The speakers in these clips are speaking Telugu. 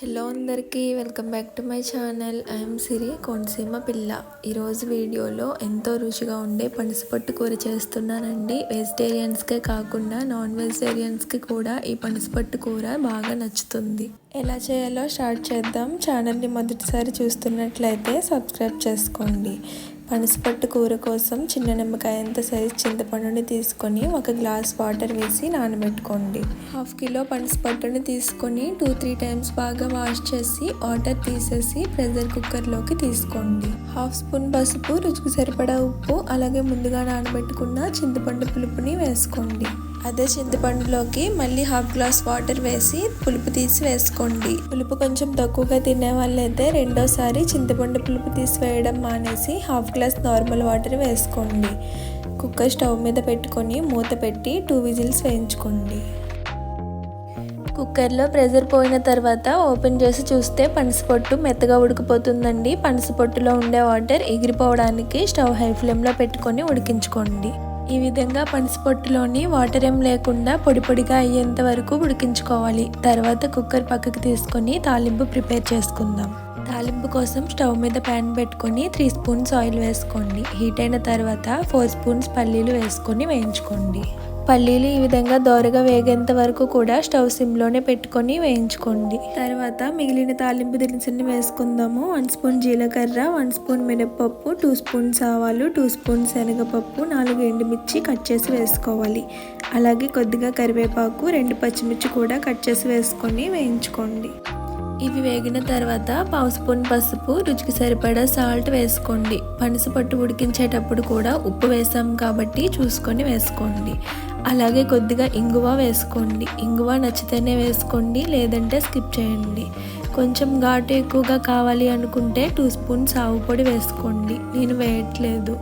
హలో అందరికీ welcome back to my channel. I'm Siri Konaseema పిల్ల. ఈరోజు వీడియోలో ఎంతో రుచిగా ఉండే పనసపట్టు కూర చేస్తున్నానండి. వెజిటేరియన్స్కే కాకుండా నాన్ వెజిటేరియన్స్కి కూడా ఈ పనసపట్టు కూర బాగా నచ్చుతుంది. ఎలా చేయాలో స్టార్ట్ చేద్దాం. ఛానల్ని మొదటిసారి చూస్తున్నట్లయితే సబ్స్క్రైబ్ చేసుకోండి. పనసపట్టు కూర కోసం చిన్న నిమ్మకాయ ఎంత సైజ్ చింతపండుని తీసుకొని ఒక గ్లాస్ వాటర్ వేసి నానబెట్టుకోండి. హాఫ్ కిలో పనసపట్టుని తీసుకొని టూ త్రీ టైమ్స్ బాగా వాష్ చేసి వాటర్ తీసేసి ప్రెషర్ కుక్కర్లోకి తీసుకోండి. హాఫ్ స్పూన్ పసుపు రుచికి సరిపడా ఉప్పు అలాగే ముందుగా నానబెట్టుకున్న చింతపండు పులుపుని వేసుకోండి. అదే చింతపండులోకి మళ్ళీ హాఫ్ గ్లాస్ వాటర్ వేసి పులుపు తీసి వేసుకోండి. పులుపు కొంచెం తక్కువగా తినే వాళ్ళైతే రెండోసారి చింతపండు పులుపు తీసి వేయడం మానేసి హాఫ్ గ్లాస్ నార్మల్ వాటర్ వేసుకోండి. కుక్కర్ స్టవ్ మీద పెట్టుకొని మూత పెట్టి టూ విజిల్స్ వేయించుకోండి. కుక్కర్లో ప్రెషర్ పోయిన తర్వాత ఓపెన్ చేసి చూస్తే పనసపొట్టు మెత్తగా ఉడికిపోతుందండి. పనసపొట్టులో ఉండే వాటర్ ఎగిరిపోవడానికి స్టవ్ హై ఫ్లేమ్లో పెట్టుకొని ఉడికించుకోండి. ఈ విధంగా పనసపొట్టులోని వాటర్ ఏం లేకుండా పొడి పొడిగా అయ్యేంత వరకు ఉడికించుకోవాలి. తర్వాత కుక్కర్ పక్కకి తీసుకొని తాలింపు ప్రిపేర్ చేసుకుందాం. తాలింపు కోసం స్టవ్ మీద ప్యాన్ పెట్టుకొని త్రీ స్పూన్స్ ఆయిల్ వేసుకోండి. హీట్ అయిన తర్వాత ఫోర్ స్పూన్స్ పల్లీలు వేసుకొని వేయించుకోండి. పల్లీలు ఈ విధంగా దోరగా వేగేంత వరకు కూడా స్టవ్ సిమ్లోనే పెట్టుకొని వేయించుకోండి. తర్వాత మిగిలిన తాలింపు దినుసుల్ని వేసుకుందాము. వన్ స్పూన్ జీలకర్ర వన్ స్పూన్ మినప్పప్పు టూ స్పూన్స్ ఆవాలు టూ స్పూన్ శనగపప్పు నాలుగు ఎండుమిర్చి కట్ చేసి వేసుకోవాలి. అలాగే కొద్దిగా కరివేపాకు రెండు పచ్చిమిర్చి కూడా కట్ చేసి వేసుకొని వేయించుకోండి. ఇవి వేగిన తర్వాత పావు స్పూన్ పసుపు రుచికి సరిపడా సాల్ట్ వేసుకోండి. పనసపట్టు ఉడికించేటప్పుడు కూడా ఉప్పు వేసాం కాబట్టి చూసుకొని వేసుకోండి. అలాగే కొద్దిగా ఇంగువ వేసుకోండి. ఇంగువ నచ్చితేనే వేసుకోండి లేదంటే స్కిప్ చేయండి. కొంచెం ఘాటు ఎక్కువగా కావాలి అనుకుంటే టూ స్పూన్స్ ఆవు పొడి వేసుకోండి. నేను వేయట్లేదు.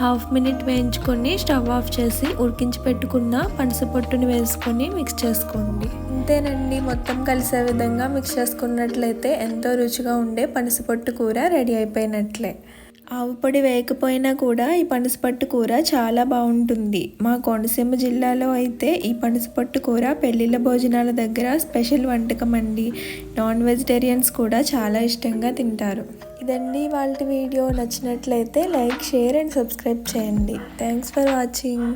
హాఫ్ మినిట్ వేయించుకొని స్టవ్ ఆఫ్ చేసి ఉడికించి పెట్టుకున్న పనస పొట్టుని వేసుకొని మిక్స్ చేసుకోండి. అంతేనండి మొత్తం కలిసే విధంగా మిక్స్ చేసుకున్నట్లయితే ఎంతో రుచిగా ఉండే పనసపొట్టు కూర రెడీ అయిపోయినట్లే. ఆవు పొడి వేయకపోయినా కూడా ఈ పనసపట్టు కూర చాలా బాగుంటుంది. మా కోనసీమ జిల్లాలో అయితే ఈ పనసపట్టు కూర పెళ్ళిళ్ళ భోజనాల దగ్గర స్పెషల్ వంటకం అండి. నాన్ వెజిటేరియన్స్ కూడా చాలా ఇష్టంగా తింటారు. ఇదండి వాళ్ళ వీడియో. నచ్చినట్లయితే లైక్ షేర్ అండ్ సబ్స్క్రైబ్ చేయండి. Thanks for watching.